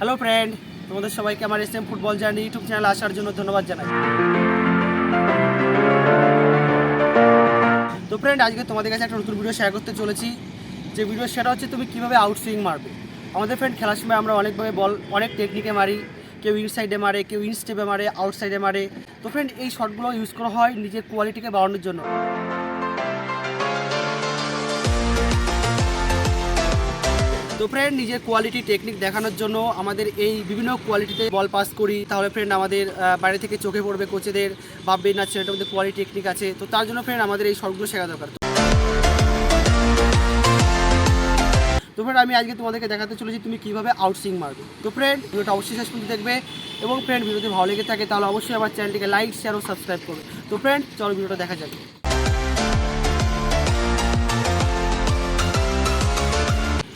Hello friend তোমাদের সবাইকে আমার S M football journey YouTube channel আসার জন্য ধন্যবাদ জানাই। তো ফ্রেন্ড আজকে তোমাদের কাছে একটা নতুন ভিডিও শেয়ার করতে চলেছি। যে ভিডিও সেটা হচ্ছে, তুমি কীভাবে আউটসুইং মারবে? আমাদের ফ্রেন্ড খেলার সময় আমরা অনেকভাবে বল অনেক টেকনিকে মারি। কেউ ইনসাইডে মারে, কেউ ইনস্টেপে মারে আউটসাইডে মারে। তো ফ্রেন্ড এই শটগুলো ইউজ করা হয় নিজের কোয়ালিটিকে বাড়ানোর জন্য। তো ফ্রেন্ড নিজের কোয়ালিটি টেকনিক দেখানোর জন্য আমাদের এই বিভিন্ন কোয়ালিটিতে বল পাস করি। তাহলে ফ্রেন্ড আমাদের বাইরে থেকে চোখে পড়বে কোচেদের ভাববে, না ছেলেটার মধ্যে কোয়ালিটি টেকনিক আছে। তো তার জন্য ফ্রেন্ড আমাদের এই শর্টগুলো শেখা দরকার। তো ফ্রেন্ড আমি আজকে তোমাদেরকে দেখাতে চলেছি তুমি কীভাবে আউটসিং মারবে। তো ফ্রেন্ড ভিডিওটা অবশ্যই শেষ পর্যন্ত দেখবে এবং ফ্রেন্ড ভিডিওটি ভালো লেগে থাকে, তাহলে অবশ্যই আমার চ্যানেলটিকে লাইক শেয়ার ও সাবস্ক্রাইব করবে। তো ফ্রেন্ড চলো ভিডিওটা দেখা যাবে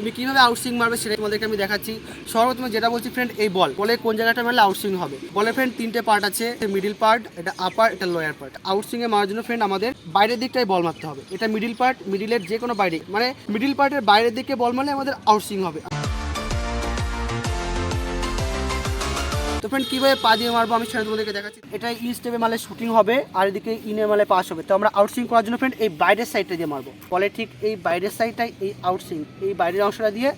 তুমি কীভাবে আউটসুইং মারবে সেটা তোমাদেরকে আমি দেখাচ্ছি। সর্বপ্রথমে যেটা বলছি ফ্রেন্ড এই বল বলে কোন জায়গাটা মারলে আউটসুইং হবে? বলে ফ্রেন্ড তিনটে পার্ট আছে মিডিল পার্ট এটা আপার এটা লোয়ার পার্ট আউটসুইং এ মারার জন্য ফ্রেন্ড আমাদের বাইরের দিকটাই বল মারতে হবে। এটা মিডিল পার্ট মিডিলের যে কোনো বাইরে মানে মিডিল পার্টের বাইরের দিকে বল মারলে আমাদের আউটসুইং হবে। তো ফ্রেন্ড কীভাবে পা দিয়ে মারবো আমি সেটা তোমাদেরকে দেখাচ্ছি। এটা ইন স্টেপে মালে শুটিং হবে, আর এদিকে ইনে মালে পাস হবে। তো আমরা আউটসুইং করার জন্য ফ্রেন্ড এই বাইরের সাইডটা দিয়ে মারবো। ফলে ঠিক এই বাইরের সাইডটাই এই আউটসুইং এই বাইরের অংশটা দিয়ে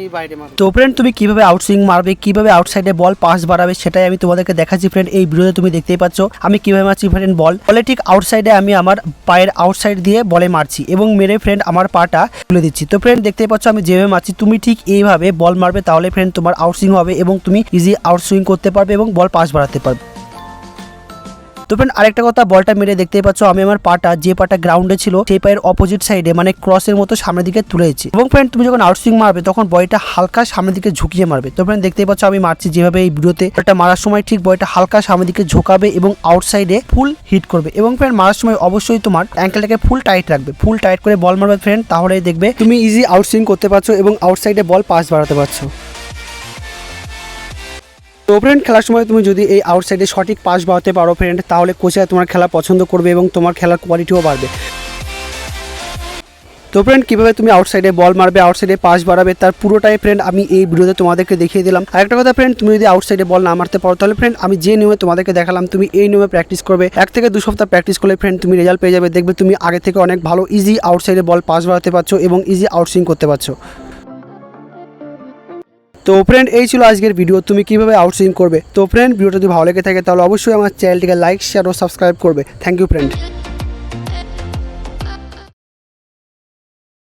এই বাইরে মারবো তো ফ্রেন্ড তুমি কীভাবে আউটসুইং মারবে, কীভাবে আউটসাইডে বল পাস বাড়াবে, সেটাই আমি তোমাদেরকে দেখাচ্ছি ফ্রেন্ড এই ভিডিওতে তুমি দেখতেই পাচ্ছ, আমি কীভাবে মারছি ফ্রেন্ড বল বলে ঠিক আউটসাইডে আমি আমার পায়ের আউটসাইড দিয়ে বলে মারছি এবং মেরে ফ্রেন্ড আমার পাটা তুলে দিচ্ছি। তো ফ্রেন্ড দেখতেই পাচ্ছ আমি যেভাবে মারছি, তুমি ঠিক এইভাবে বল মারবে, তাহলে ফ্রেন্ড তোমার আউটসুইং হবে এবং তুমি ইজি আউটসুইং করতে পারবে এবং বল পাস বাড়াতে পারবে। তো ফ্রেন্ড আরেকটা কথা, বলটা মেরে দেখতেই পাচ্ছ, আমি আমার পাটা, যে পাটা গ্রাউন্ডে ছিল, সেই পায়ের অপোজিট সাইডে মানে ক্রসের মতো সামনের দিকে তুলেছি এবং ফ্রেন্ড তুমি যখন আউটসুইং মারবে, তখন বয়টা হালকা সামনের দিকে ঝুঁকিয়ে মারবে। তো ফ্রেন্ড দেখতেই পাচ্ছ, আমি মারছি যেভাবে এই ভিডিওতে বলটা মারার সময় ঠিক বয়টা হালকা সামনের দিকে ঝোঁকাবে এবং আউটসাইডে ফুল হিট করবে। এবং ফ্রেন্ড মারার সময় অবশ্যই তোমার অ্যাঙ্কেলটাকে ফুল টাইট রাখবে। ফুল টাইট করে বল মারবে ফ্রেন্ড তাহলে দেখবে তুমি ইজি আউটসুইং করতে পারছ এবং আউটসাইডে বল পাস বাড়াতে পারছ। তো ফ্রেন্ড খেলার সময় তুমি যদি এই আউটসাইডে সঠিক পাস বাড়াতে পারো ফ্রেন্ড তাহলে কোচেরা তোমার খেলা পছন্দ করবে এবং তোমার খেলার কোয়ালিটিও বাড়বে। তো ফ্রেন্ড কীভাবে তুমি আউটসাইডে বল মারবে আউটসাইডে পাস বাড়াবে, তার পুরোটাই ফ্রেন্ড আমি এই ভিডিওতে তোমাদেরকে দেখিয়ে দিলাম। আরেকটা কথা ফ্রেন্ড তুমি যদি আউটসাইডে বল না মারতে পারো, তাহলে ফ্রেন্ড আমি যে নিয়মে তোমাদেরকে দেখালাম, তুমি এই নিয়মে প্র্যাকটিস করবে। এক থেকে দু সপ্তাহ প্র্যাকটিস করলে ফ্রেন্ড তুমি রেজাল্ট পেয়ে যাবে। দেখবে তুমি আগে থেকে অনেক ভালো ইজি আউটসাইডে বল পাস বাড়াতে পারছ এবং ইজি আউটসুইং করতে পারছ। তো ফ্রেন্ড এই ছিল আজকের ভিডিও তুমি কীভাবে আউটসুইং করবে? তো ফ্রেন্ড ভিডিওটা যদি ভালো লেগে থাকে, তাহলে অবশ্যই আমার চ্যানেলটিকে লাইক শেয়ার ও সাবস্ক্রাইব করবে। Thank you friend